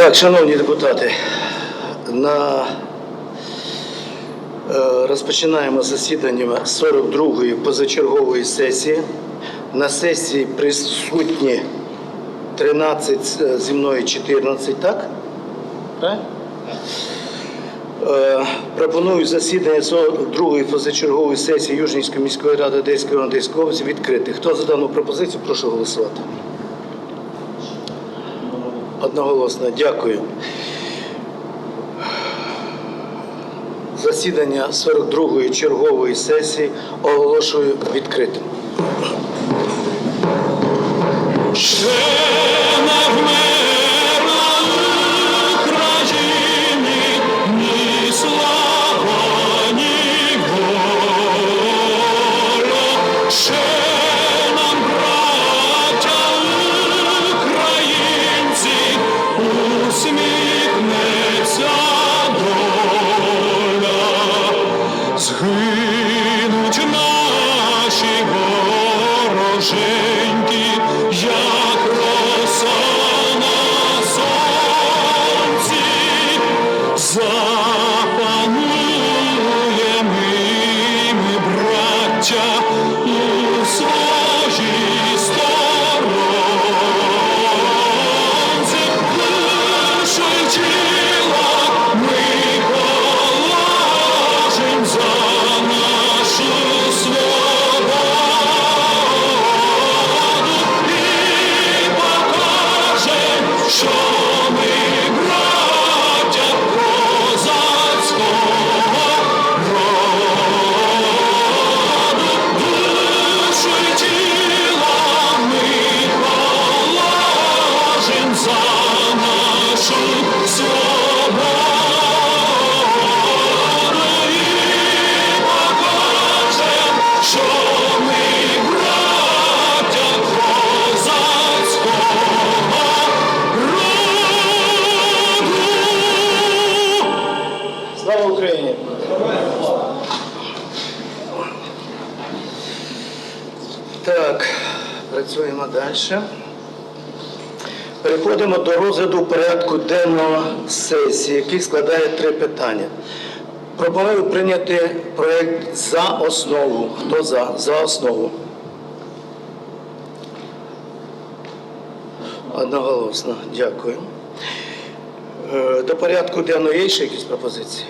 Так, шановні депутати, на, е, розпочинаємо засідання 42-ї позачергової сесії. На сесії присутні 13, е, зі мною 14, так? Е, Пропоную засідання 42-ї позачергової сесії Южнівської міської ради Одеської області відкрити. Хто за дану пропозицію, прошу голосувати. Одноголосно, дякую. Засідання 42-ї чергової сесії оголошую відкритим. future. Далі. Переходимо до розгляду порядку денного сесії, який складає три питання. Пропоную прийняти проект за основу. Хто за? За основу. Одноголосно. Дякую. Е, До порядку денного є ще якісь пропозиції?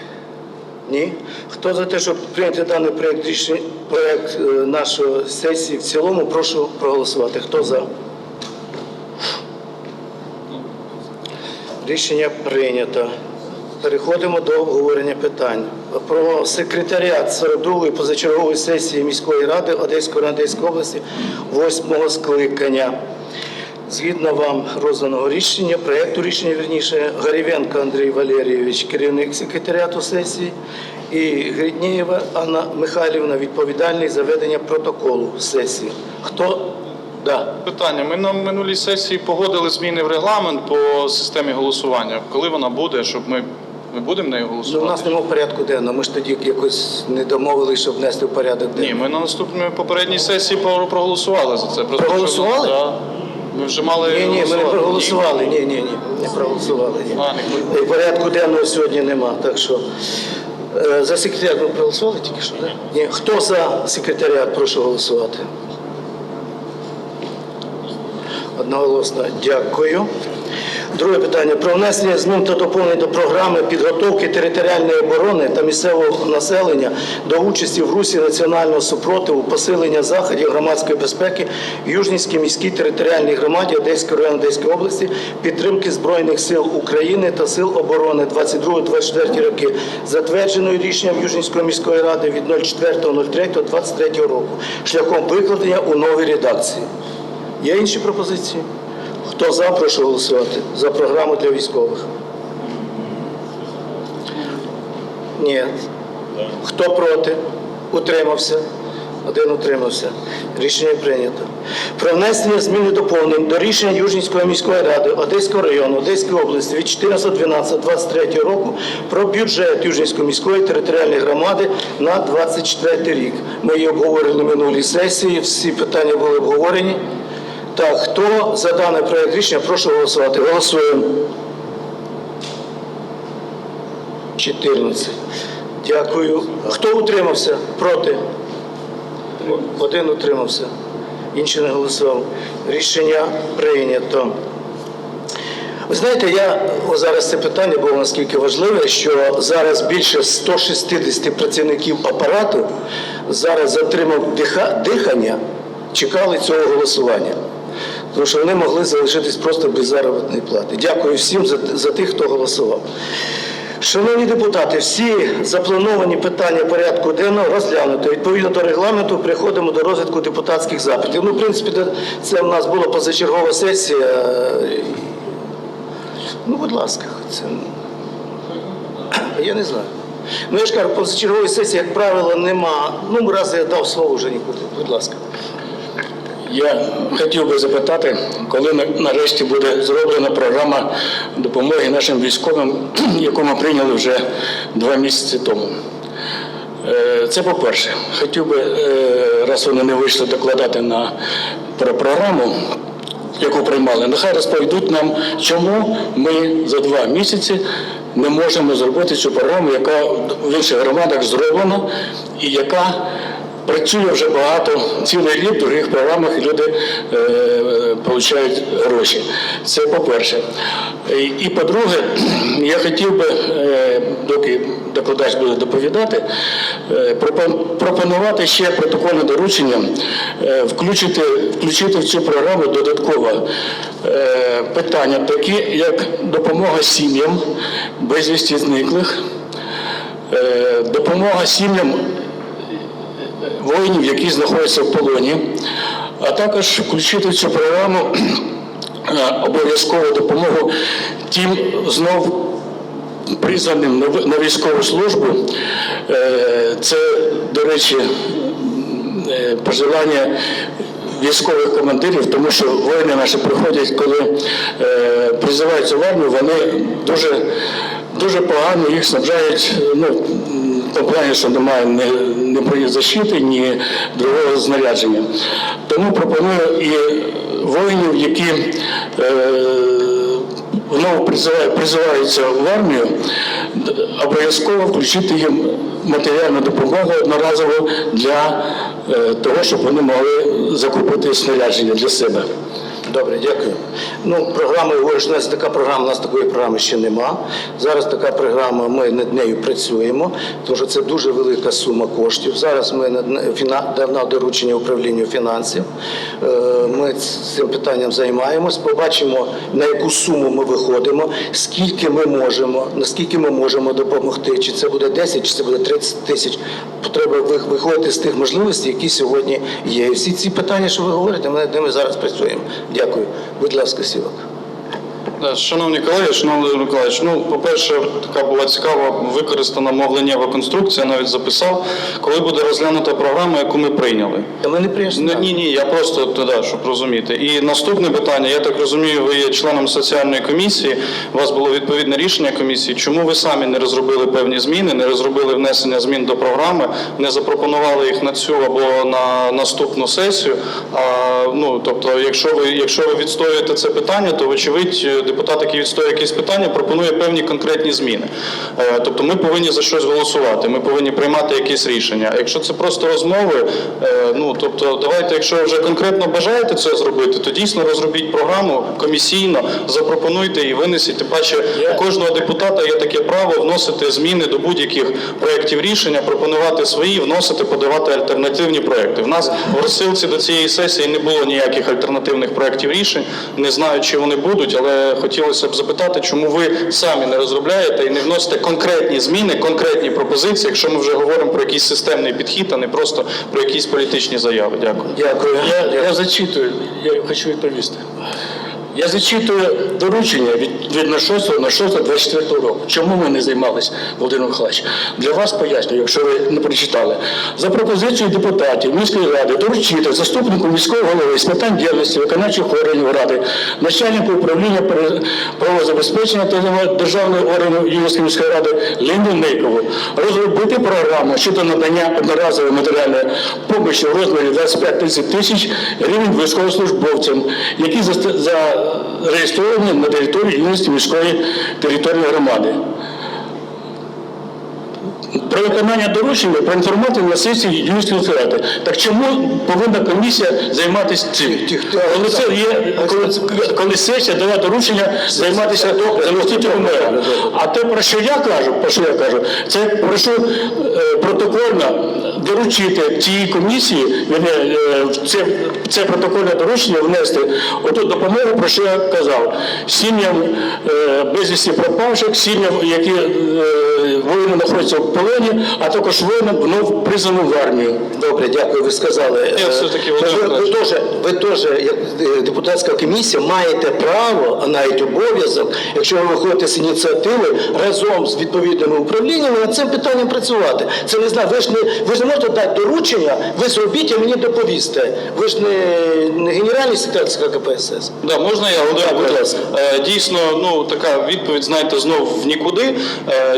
Ні? Хто за те, щоб прийняти даний проект рішення, проект е, нашої сесії в цілому, прошу проголосувати. Хто за? Рішення прийнято. Переходимо до обговорення питань. Про секретаріат 42-ї позачергової сесії міської ради Одеської Одеської області 8 скликання. Згідно вам розданого рішення, проєкту рішення, вірніше, Горівенко Андрій Валерійович, керівник секретаріату сесії, і Гриднієва Анна Михайлівна, відповідальний за ведення протоколу сесії. Хто? Да. Питання. Ми на минулій сесії погодили зміни в регламент по системі голосування. Коли вона буде, щоб ми, ми будемо нею Ну, у нас немає порядку денного. Ми ж тоді якось не домовилися, щоб внести в порядок Ні, ми на наступній попередній сесії про- проголосували за це. Просто Проголосували? що- Да. Ми вже мали Ні, ні, ми не проголосували. Ні, ні, ні, не проголосували. Ні. А, не І порядку денного сьогодні нема. Так що е, за секретаріат ми проголосували тільки що, так? Ні. Хто за секретаріат, прошу голосувати. Одноголосно дякую. Друге питання про внесення змін та доповнень до програми підготовки територіальної оборони та місцевого населення до участі в русі національного супротиву, посилення заходів громадської безпеки в Южнівській міській територіальній громаді Одеської району Одеської області, підтримки Збройних сил України та сил оборони 22-24 роки, затвердженою рішенням Южнівської міської ради від 04.03.23 року, шляхом викладення у новій редакції. Є інші пропозиції? Хто за, прошу голосувати за програму для військових. Ні. Хто проти? Утримався. Один утримався. Рішення прийнято. Про внесення змін і доповнень до рішення Южнівської міської ради Одеського району Одеської області від 14.12.23 року про бюджет Южнівської міської територіальної громади на 24 рік. Ми її обговорили минулій сесії, всі питання були обговорені. Так, хто за даний проект рішення, прошу голосувати. Голосуємо. 14. Дякую. Хто утримався? Проти? Один утримався. Інший не голосував. Рішення прийнято. Ви знаєте, я зараз це питання було наскільки важливе, що зараз більше 160 працівників апарату зараз затримав диха- дихання, чекали цього голосування. Тому що вони могли залишитись просто без заробітної плати. Дякую всім за, за тих, хто голосував. Шановні депутати, всі заплановані питання порядку денного розглянуто. Відповідно до регламенту переходимо до розвитку депутатських запитів. Ну, в принципі, це в нас була позачергова сесія. Ну, будь ласка, це. Я не знаю. Ну, я ж кажу, позачергової сесії, як правило, нема. Ну, раз я дав слово вже нікуди. Будь ласка. Я хотів би запитати, коли нарешті буде зроблена програма допомоги нашим військовим, яку ми прийняли вже два місяці тому. Е, Це по-перше. Хотів би, е, раз вони не вийшли докладати на про програму, яку приймали, нехай розповідуть нам, чому ми за два місяці не можемо зробити цю програму, яка в інших громадах зроблена і яка працює вже багато, цілий рік в других програмах і люди е, гроші. Це по-перше. І, і по-друге, я хотів би, е, доки докладач буде доповідати, е, пропонувати ще протокольне доручення е, включити, включити в цю програму додатково е, питання, такі як допомога сім'ям безвісті зниклих, е, допомога сім'ям воїнів, які знаходяться в полоні, а також включити в цю програму е, обов'язкову допомогу тим знов призваним на військову службу. Е, Це, до речі, е, пожелання військових командирів, тому що воїни наші приходять, коли призиваються в армію, вони дуже, дуже погано їх снабжають. Ну, в плані, що немає ні, ні бронезащити, ні другого знарядження. Тому пропоную і воїнів, які е, знову призивають, призиваються в армію, обов'язково включити їм матеріальну допомогу одноразово для е, того, щоб вони могли закупити снарядження для себе. Добре, дякую. Ну, програма, говориш, у нас така програма, у нас такої програми ще нема. Зараз така програма, ми над нею працюємо, тому що це дуже велика сума коштів. Зараз ми дано доручення управлінню фінансів. Е, Ми цим питанням займаємось, побачимо, на яку суму ми виходимо, скільки ми можемо, наскільки ми можемо допомогти. Чи це буде 10, чи це буде 30 тисяч. Треба виходити з тих можливостей, які сьогодні є. І всі ці питання, що ви говорите, ми над ними зараз працюємо. Дякую. Будь ласка, Сівок. Да, Шановні колеги, шановний Миколаївич, ну, по-перше, така була цікава використана мовленнєва конструкція, навіть записав, коли буде розглянута програма, яку ми прийняли. Ми не прийшли. Ну, ні, ні, я просто туди, щоб розуміти. І наступне питання, я так розумію, ви є членом соціальної комісії, у вас було відповідне рішення комісії. Чому ви самі не розробили певні зміни, не розробили внесення змін до програми, не запропонували їх на цю або на наступну сесію? А, ну, тобто, якщо ви, якщо ви відстоюєте це питання, то вочевидь депутат, який відстоює якісь питання, пропонує певні конкретні зміни. Е, Тобто ми повинні за щось голосувати, ми повинні приймати якісь рішення. Якщо це просто розмови, е, ну тобто, давайте, якщо вже конкретно бажаєте це зробити, то дійсно розробіть програму комісійно, запропонуйте і винесіть. Тим паче у кожного депутата є таке право вносити зміни до будь-яких проєктів рішення, пропонувати свої, вносити, подавати альтернативні проекти. В нас в розсилці до цієї сесії не було ніяких альтернативних проєктів рішень. Не знаю, чи вони будуть, але хотілося б запитати, чому ви самі не розробляєте і не вносите конкретні зміни, конкретні пропозиції, якщо ми вже говоримо про якийсь системний підхід, а не просто про якісь політичні заяви. Дякую. Дякую. Я, я зачитую, я хочу відповісти. Я зачитую доручення від, від на 6 на 6 24 року. Чому ми не займалися, Володимир Михайлович? Для вас пояснюю, якщо ви не прочитали. За пропозицією депутатів міської ради доручити заступнику міського голови з питань діяльності виконавчих органів ради, начальнику управління правозабезпечення та державного органу Юрійської міської ради Лінду Нейкову розробити програму щодо надання одноразової матеріальної допомоги в розмірі 25-30 тисяч гривень військовослужбовцям, які заст- зареєстровані на території Юнівської міської території громади про виконання доручення проінформувати на сесії Юрійської ради. Так чому повинна комісія займатися цим? Коли це є, коли, коли сесія дала доручення займатися замістителем мера. А те, про що я кажу, про що я кажу, це прошу е, протокольно доручити цій комісії, е, це, це протокольне доручення внести оту допомогу, про що я казав, сім'ям е, безвісті пропавших, сім'ям, які воїни знаходяться в полоні, а також воїнам вновь призваним в армію. Добре, дякую, ви сказали. Я Е, ви, Володимир ви, теж, ви теж, як е, депутатська комісія, маєте право, а навіть обов'язок, якщо ви виходите з ініціативи, разом з відповідними управліннями над цим питанням працювати. Це не знаю, ви ж не, ви ж не можете дати доручення, ви зробіть, а мені доповісте. Ви ж не, не генеральний секретар КПСС. Да, можна я, Володимир Так, будь ласка. Е, Дійсно, ну така відповідь, знаєте, знов в нікуди.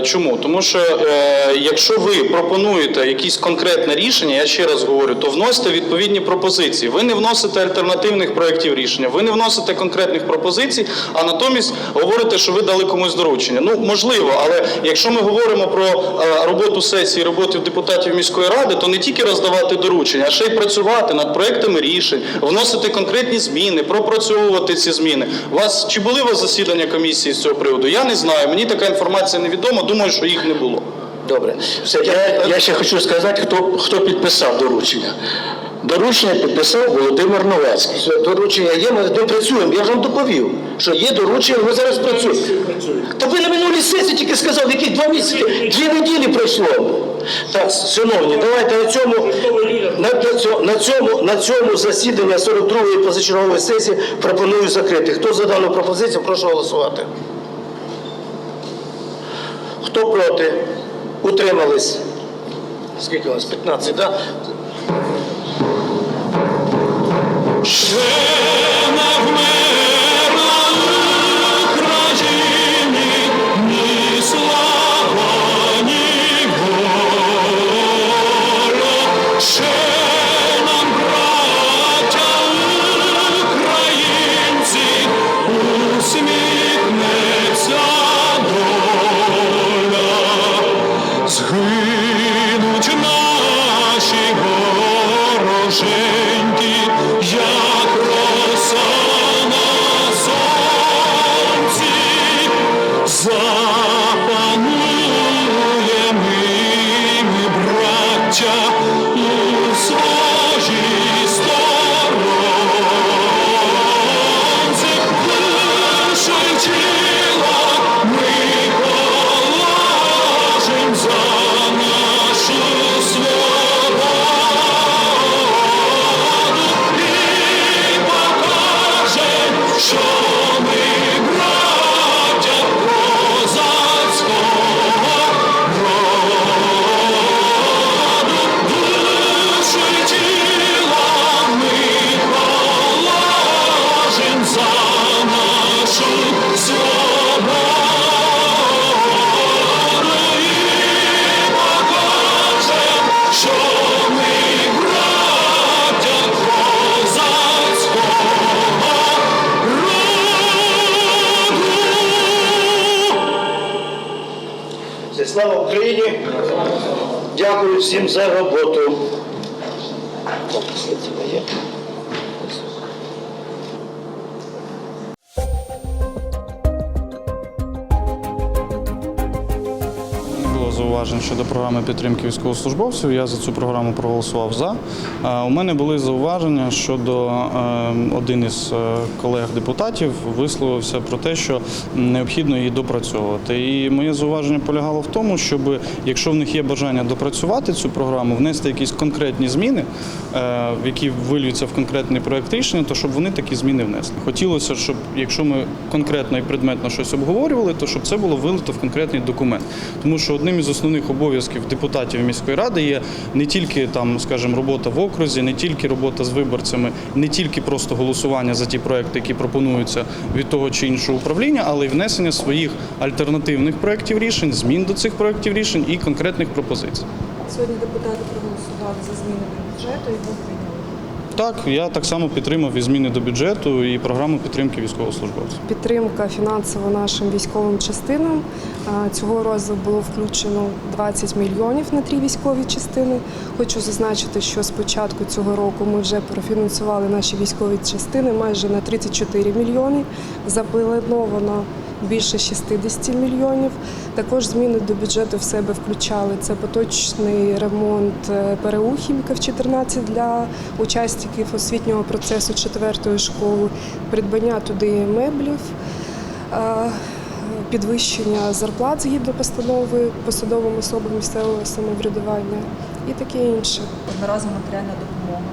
Чому? Тому що е, якщо ви пропонуєте якісь конкретне рішення, я ще раз говорю, то вносите відповідні пропозиції. Ви не вносите альтернативних проєктів рішення, ви не вносите конкретних пропозицій, а натомість говорите, що ви дали комусь доручення. Ну можливо, але якщо ми говоримо про е, роботу сесії, роботу депутатів міської ради, то не тільки роздавати доручення, а ще й працювати над проектами рішень, вносити конкретні зміни, пропрацьовувати ці зміни. У вас чи були у вас засідання комісії з цього приводу? Я не знаю. Мені така інформація невідома. Думаю, що їх не було. Добре. Все, Я, я ще хочу сказати, хто, хто підписав доручення. Доручення підписав Володимир Новацький. Все, доручення є, ми над ним працюємо. Я ж вам доповів, що є доручення, ми зараз працюємо. Та ви на минулій сесії тільки сказав, які два місяці, дві неділі пройшло. Так, шановні, давайте на цьому, на, на, цьому, на цьому засідання 42-ї позачергової сесії пропоную закрити. Хто за дану пропозицію, прошу голосувати. Хто проти? Утримались? Скільки у нас? 15, так? Да? Ще не всім за роботу. Зауважень щодо програми підтримки військовослужбовців. Я за цю програму проголосував за. У мене були зауваження щодо е, один із е, колег-депутатів висловився про те, що необхідно її допрацьовувати. І моє зауваження полягало в тому, щоб якщо в них є бажання допрацювати цю програму, внести якісь конкретні зміни, е, які вилюються в конкретний проект рішення, то щоб вони такі зміни внесли. Хотілося, щоб якщо ми конкретно і предметно щось обговорювали, то щоб це було вилито в конкретний документ. Тому що одним із основних обов'язків депутатів міської ради є не тільки там, скажімо, робота в окрузі, не тільки робота з виборцями, не тільки просто голосування за ті проекти, які пропонуються від того чи іншого управління, але й внесення своїх альтернативних проєктів рішень, змін до цих проєктів рішень і конкретних пропозицій. Сьогодні депутати проголосували за зміни до бюджету і прийняли. Так, я так само підтримав і зміни до бюджету, і програму підтримки військовослужбовців. Підтримка фінансово нашим військовим частинам. Цього разу було включено 20 мільйонів на три військові частини. Хочу зазначити, що з початку цього року ми вже профінансували наші військові частини майже на 34 мільйони. Заплановано більше 60 мільйонів. Також зміни до бюджету в себе включали це поточний ремонт е, ПРУ хіміків 14 для учасників освітнього процесу четвертої школи, придбання туди меблів. е, Підвищення зарплат згідно постанови посадовим особам місцевого самоврядування і таке інше. одноразова матеріальна допомога.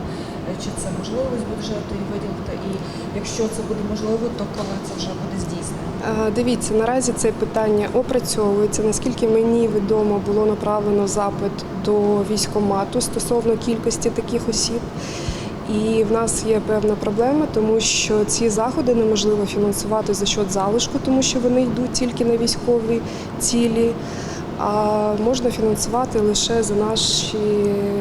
Е, Чи це можливо з бюджету і виділити? І якщо це буде можливо, то коли це вже буде здійснено? Е, Дивіться, наразі це питання опрацьовується. Наскільки мені відомо, було направлено запит до військомату стосовно кількості таких осіб. І в нас є певна проблема, тому що ці заходи неможливо фінансувати за счет залишку, тому що вони йдуть тільки на військові цілі. А можна фінансувати лише за наші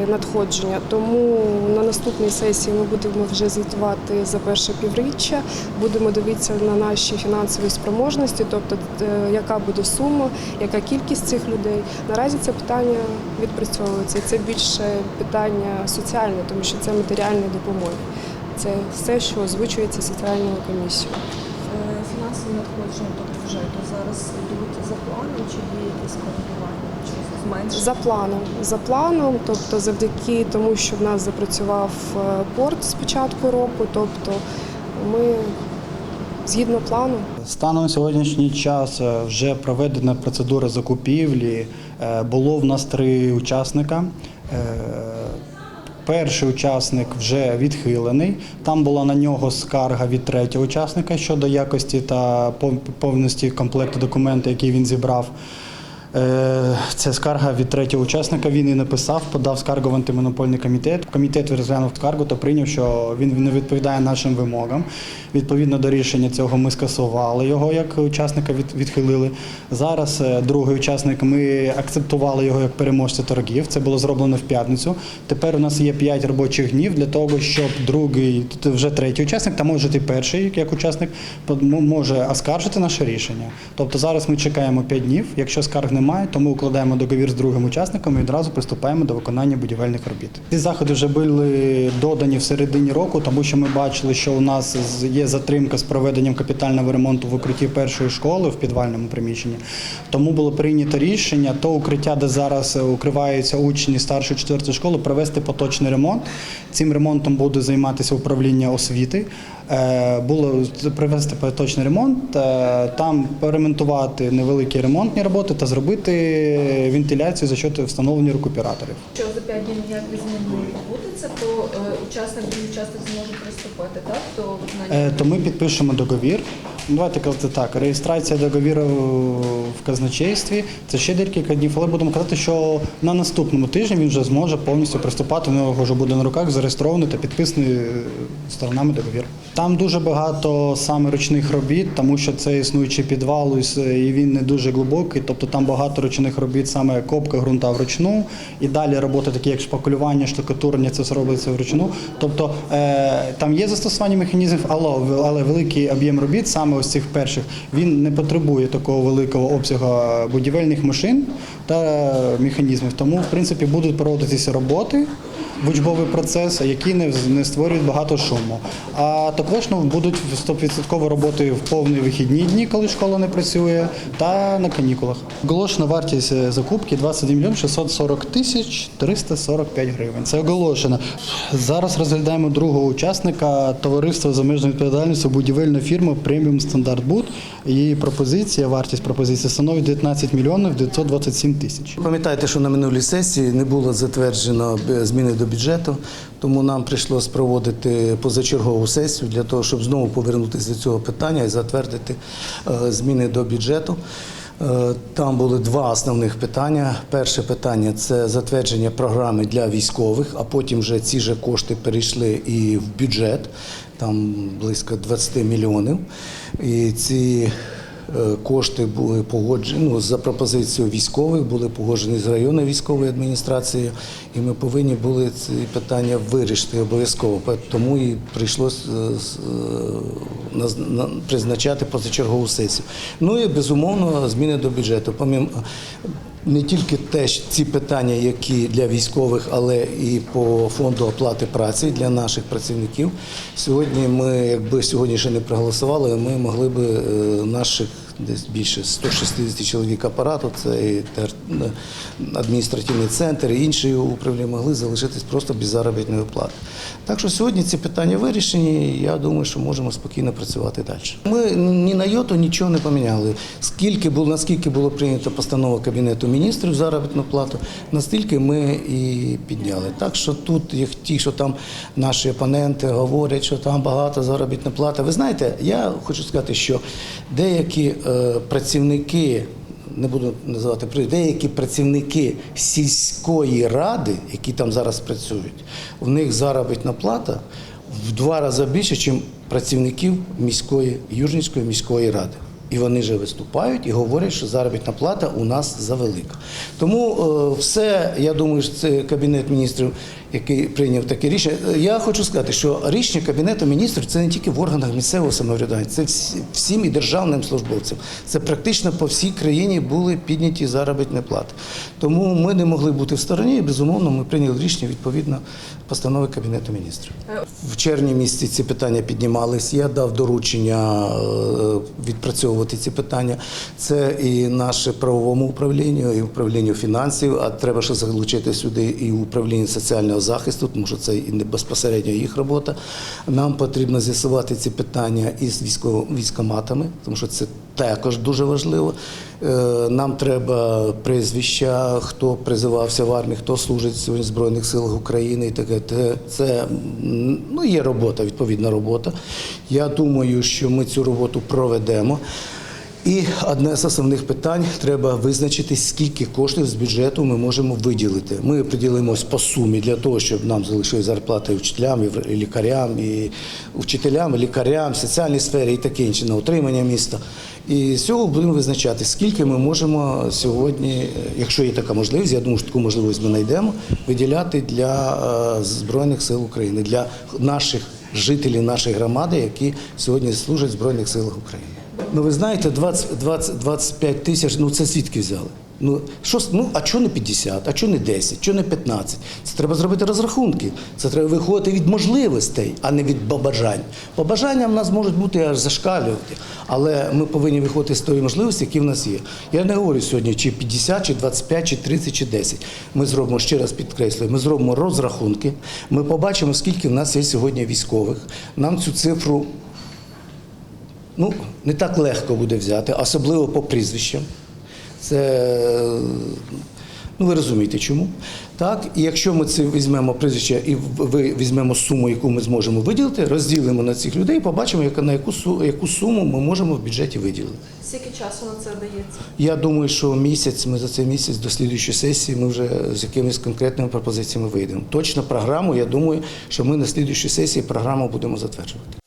надходження. Тому на наступній сесії ми будемо вже звітувати за перше півріччя, будемо дивитися на наші фінансові спроможності, тобто е, яка буде сума, яка кількість цих людей. Наразі це питання відпрацьовується. Це більше питання соціальне, тому що це матеріальні допомоги. Це все, що озвучується соціальною комісією. Е, Фінансові надходження до бюджету зараз йдуть за планом, чи є якісь коригування, чи зменшення? За планом, за планом, тобто завдяки тому, що в нас запрацював е, порт з початку року, тобто ми згідно плану. Станом на сьогоднішній час е, вже проведена процедура закупівлі. Е, Було в нас три учасника. Перший учасник вже відхилений. Там була на нього скарга від третього учасника щодо якості та пов- повності комплекту документів, які він зібрав. Е, Це скарга від третього учасника. Він і написав, подав скаргу в антимонопольний комітет. Комітет розглянув скаргу та прийняв, що він не відповідає нашим вимогам. Відповідно до рішення цього ми скасували його як учасника, відхилили. Зараз е, другий учасник ми акцептували його як переможця торгів. Це було зроблено в п'ятницю. Тепер у нас є 5 робочих днів для того, щоб другий, вже третій учасник, та може і перший як учасник, може оскаржити наше рішення. Тобто зараз ми чекаємо 5 днів. Якщо скарг немає, то ми укладаємо договір з другим учасником і одразу приступаємо до виконання будівельних робіт. Ці заходи вже були додані в середині року, тому що ми бачили, що у нас є затримка з проведенням капітального ремонту в укритті першої школи в підвальному приміщенні. Тому було прийнято рішення то укриття, де зараз е, укриваються учні старшої четвертої школи, провести поточний ремонт. Цим ремонтом буде займатися управління освіти. Е, Було привести поточний ремонт, е, там поремонтувати невеликі ремонтні роботи та зробити вентиляцію за счет встановлення рекуператорів. Що за п'ять днів як ви не відбудеться, то е, учасник другий учасник зможе приступити, так? Виконання Е, То ми підпишемо договір. Ну, Давайте казати так. Реєстрація договіру в казначействі це ще декілька днів, але будемо казати, що на наступному тижні він вже зможе повністю приступати. В нього вже буде на руках зареєстрований та підписаний е, сторонами договір. Там дуже багато саме ручних робіт, тому що це існуючий підвал, і і він не дуже глибокий. Тобто там багато ручних робіт, саме копка ґрунта вручну, і далі роботи такі, як шпакулювання, штукатурення, це все робиться вручну. Тобто е, там є застосування механізмів, але, великий об'єм робіт, саме ось цих перших, він не потребує такого великого обсягу будівельних машин та механізмів. Тому, в принципі, будуть проводитися роботи в учбовий процес, які не, не створюють багато шуму. А також ну, будуть 100% роботи в повні вихідні дні, коли школа не працює, та на канікулах. Оголошена вартість е, закупки 21 мільйон 640 тисяч 345 гривень. Це оголошено. Зараз розглядаємо другого учасника товариства з обмеженою відповідальністю будівельна фірма Преміум Стандарт Буд. Її пропозиція, вартість пропозиції становить 19 мільйонів 927 тисяч. Пам'ятаєте, що на минулій сесії не було затверджено е, зміни до бюджету, тому нам прийшлось проводити позачергову сесію для того, щоб знову повернутися до цього питання і затвердити е, зміни до бюджету. Е, Там були два основних питання. Перше питання це затвердження програми для військових, а потім вже ці же кошти перейшли і в бюджет, там близько 20 мільйонів. І ці е, кошти були погоджені ну, за пропозицією військових, були погоджені з районною військовою адміністрацією, і ми повинні були ці питання вирішити обов'язково. Тому і прийшлося призначати позачергову сесію. Ну і безумовно зміни до бюджету. Помім не тільки теж ці питання, які для військових, але і по фонду оплати праці для наших працівників. Сьогодні ми, якби сьогодні ще не проголосували, ми могли би е, наших десь більше 160 чоловік апарату, це і адміністративний центр, і інші управління могли залишитись просто без заробітної плати. Так що сьогодні ці питання вирішені. і Я думаю, що можемо спокійно працювати далі. Ми ні на йоту нічого не поміняли. Скільки було наскільки було прийнято постанова кабінету міністрів заробітну плату, настільки ми і підняли. Так що тут як ті, що там наші опоненти говорять, що там багато заробітна плата. Ви знаєте, я хочу сказати, що деякі е, працівники не буду називати деякі працівники сільської ради, які там зараз працюють, у них заробітна плата в два рази більше, ніж працівників міської Южницької міської ради. І вони же виступають і говорять, що заробітна плата у нас завелика. Тому е, все, я думаю, що це кабінет міністрів, який прийняв таке рішення. Я хочу сказати, що рішення кабінету міністрів це не тільки в органах місцевого самоврядування, це всім і державним службовцям. Це практично по всій країні були підняті заробітні плати. Тому ми не могли бути в стороні, і безумовно ми прийняли рішення відповідно постанови кабінету міністрів. В червні місяці ці питання піднімались. Я дав доручення е, відпрацьовувати ці питання. Це і наше правовому управлінню, і управлінню фінансів. А треба ще залучити сюди і управління соціального захисту, тому що це і не безпосередньо їх робота. Нам потрібно з'ясувати ці питання із військоматами, тому що це також дуже важливо. Е, Нам треба прізвища, хто призивався в армії, хто служить в Збройних силах України і таке. Це ну, є робота, відповідна робота. Я думаю, що ми цю роботу проведемо. І одне з основних питань треба визначити, скільки коштів з бюджету ми можемо виділити. Ми приділимось по сумі для того, щоб нам залишили зарплати вчителям, і лікарям, і вчителям, і лікарям, соціальній сфері і таке інше на утримання міста. І з цього будемо визначати, скільки ми можемо сьогодні, якщо є така можливість, я думаю, що таку можливість ми знайдемо, виділяти для е, Збройних сил України, для наших жителів нашої громади, які сьогодні служать в Збройних силах України. Ну ви знаєте, 20, 20, 25 тисяч, ну це звідки взяли? Ну, що, ну, а чого не 50, а чого не 10, чого не 15? Це треба зробити розрахунки. Це треба виходити від можливостей, а не від побажань. Побажання в нас можуть бути аж зашкалювати, але ми повинні виходити з тої можливості, які в нас є. Я не говорю сьогодні, чи 50, чи 25, чи 30, чи 10. Ми зробимо, ще раз підкреслюю, ми зробимо розрахунки, ми побачимо, скільки в нас є сьогодні військових. Нам цю цифру ну, не так легко буде взяти, особливо по прізвищам. Це, ну ви розумієте чому. Так, і якщо ми це візьмемо прізвище і візьмемо суму, яку ми зможемо виділити, розділимо на цих людей, побачимо, яка- на яку, яку суму ми можемо в бюджеті виділити. Скільки часу на це дається? Я думаю, що місяць, ми за цей місяць до слідуючої сесії ми вже з якимись конкретними пропозиціями вийдемо. Точно програму, я думаю, що ми на слідуючій сесії програму будемо затверджувати.